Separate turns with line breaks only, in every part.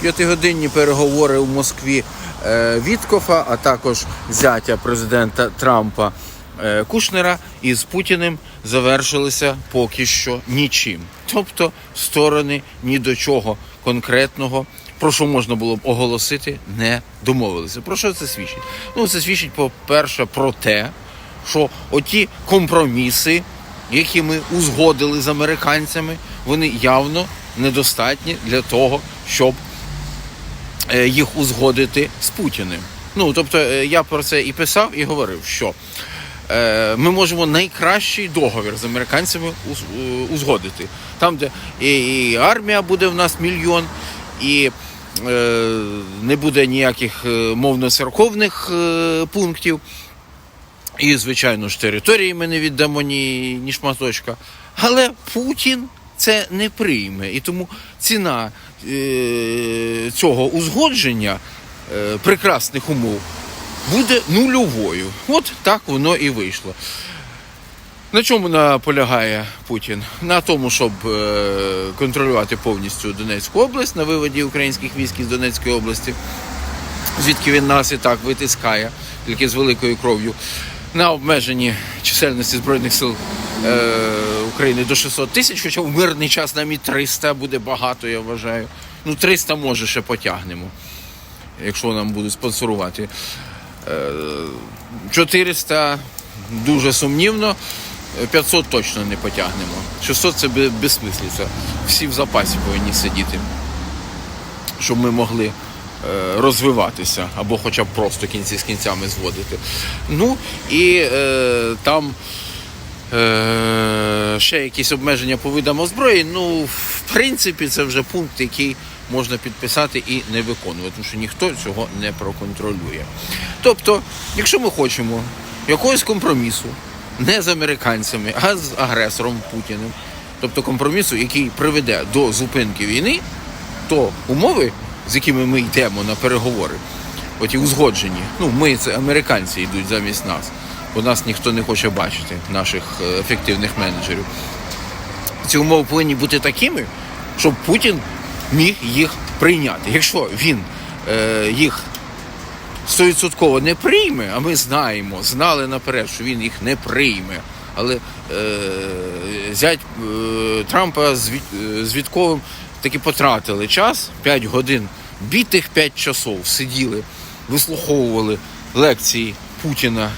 п'ятигодинні переговори у Москві е, Віткофа, а також зятя президента Трампа е, Кушнера із Путіним завершилися поки що нічим. Тобто сторони ні до чого конкретного, про що можна було б оголосити, не домовилися. Про що це свідчить? Ну, це свідчить, по-перше, про те, що оті компроміси, які ми узгодили з американцями, вони явно недостатні для того, щоб їх узгодити з Путіним. Ну тобто е, я про це і писав, і говорив, що е, ми можемо найкращий договір з американцями уз- е, узгодити. Там, де і, армія буде в нас мільйон, і е, не буде ніяких е, мовно-церковних е, пунктів. І, звичайно ж, території ми не віддамо ні, ні шматочка. Але Путін це не прийме. І тому ціна е, цього узгодження е, прекрасних умов буде нульовою. От так воно і вийшло. На чому наполягає Путін? На тому, щоб е, контролювати повністю Донецьку область на виводі українських військ із Донецької області звідки він нас і так витискає, тільки з великою кров'ю, на обмеженні чисельності Збройних сил е, України до 600 тисяч, хоча в мирний час нам і 300 буде багато, я вважаю. Ну, 300 може ще потягнемо, якщо нам будуть спонсорувати. Е, 400 дуже сумнівно, 500 точно не потягнемо. 600 це бе- безсмислиця. Всі в запасі повинні сидіти щоб ми могли е, розвиватися або хоча б просто кінці з кінцями зводити. Ну і е, там е, ще якісь обмеження по видам озброєнь. Ну, в принципі, це вже пункт, який можна підписати і не виконувати, тому що ніхто цього не проконтролює. Тобто, якщо ми хочемо якогось компромісу, не з американцями, а з агресором Путіним, тобто компромісу, який приведе до зупинки війни, то умови, з якими ми йдемо на переговори, оті узгоджені, ну ми це американці йдуть замість нас, бо нас ніхто не хоче бачити, наших е, ефективних менеджерів. Ці умови повинні бути такими, щоб Путін міг їх прийняти. Якщо він е, їх стовідсотково не прийме, а ми знаємо, знали наперед, що він їх не прийме. Але е, зять е, Трампа з, е, з Вітковим таки потратили час 5 годин, бітих 5 часов сиділи, вислуховували лекції Путіна,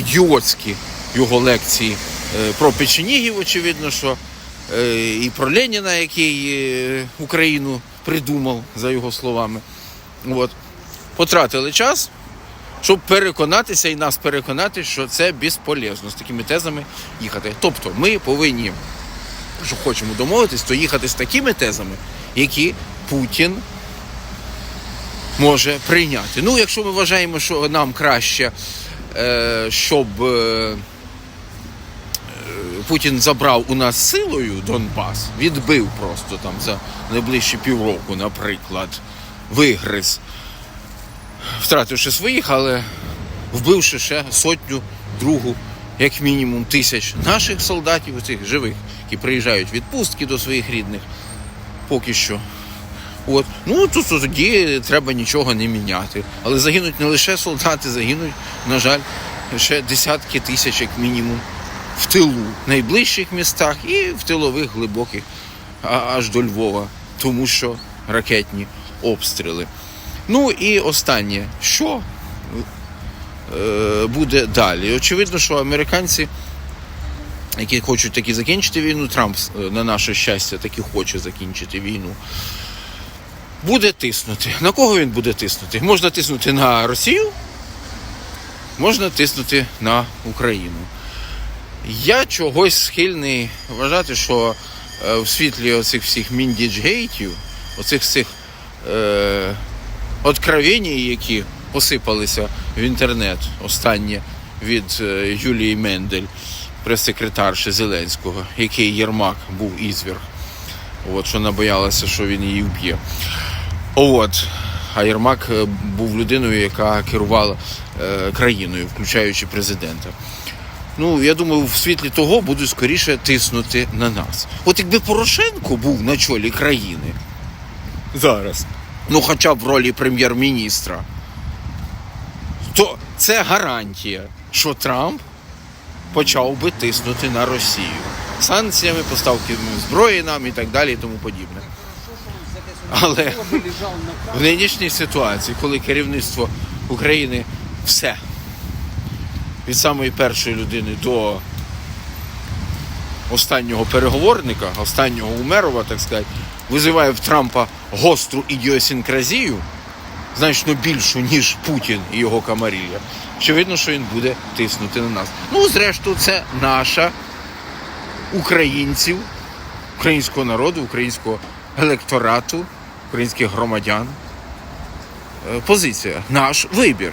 ідіотські його лекції е, про печенігів, очевидно, що е, і про Леніна, який е, Україну придумав, за його словами. От. Потратили час, щоб переконатися і нас переконати, що це безполезно з такими тезами їхати. Тобто ми повинні, що хочемо домовитись, то їхати з такими тезами, які Путін може прийняти. Ну, якщо ми вважаємо, що нам краще, щоб е, Путін забрав у нас силою Донбас, відбив просто там за найближчі півроку, наприклад, вигриз, втративши своїх, але вбивши ще сотню, другу, як мінімум, тисяч наших солдатів, цих живих, які приїжджають відпустки до своїх рідних, поки що. От. Ну то тоді треба нічого не міняти. Але загинуть не лише солдати, загинуть, на жаль, ще десятки тисяч, як мінімум, в тилу, в найближчих містах і в тилових глибоких, аж до Львова, тому що ракетні обстріли. Ну і останнє, що е, буде далі? Очевидно, що американці, які хочуть таки закінчити війну, Трамп е, на наше щастя таки хоче закінчити війну. Буде тиснути. На кого він буде тиснути? Можна тиснути на Росію, можна тиснути на Україну. Я чогось схильний вважати, що е, в світлі оцих всіх міндіджгейтів, оцих всіх е, откровень, які посипалися в інтернет останнє від е, Юлії Мендель, прес-секретарши Зеленського, який Єрмак був ізверг, от, що вона боялася, що він її вб'є. От. А Єрмак е, був людиною, яка керувала е, країною, включаючи президента. Ну, я думаю, в світлі того будуть скоріше тиснути на нас. От якби Порошенко був на чолі країни зараз, ну хоча б в ролі прем'єр-міністра, то це гарантія, що Трамп почав би тиснути на Росію санкціями, поставками зброї нам і так далі, і тому подібне. Але в нинішній ситуації, коли керівництво України все від самої першої людини до останнього переговорника, останнього Умерова, так сказати, визиває в Трампа гостру ідіосінкразію, значно більшу, ніж Путін і його камарілля. Очевидно, що він буде тиснути на нас. Ну, зрештою, це наша українців, українського народу, українського електорату, українських громадян. е, Позиція, наш вибір.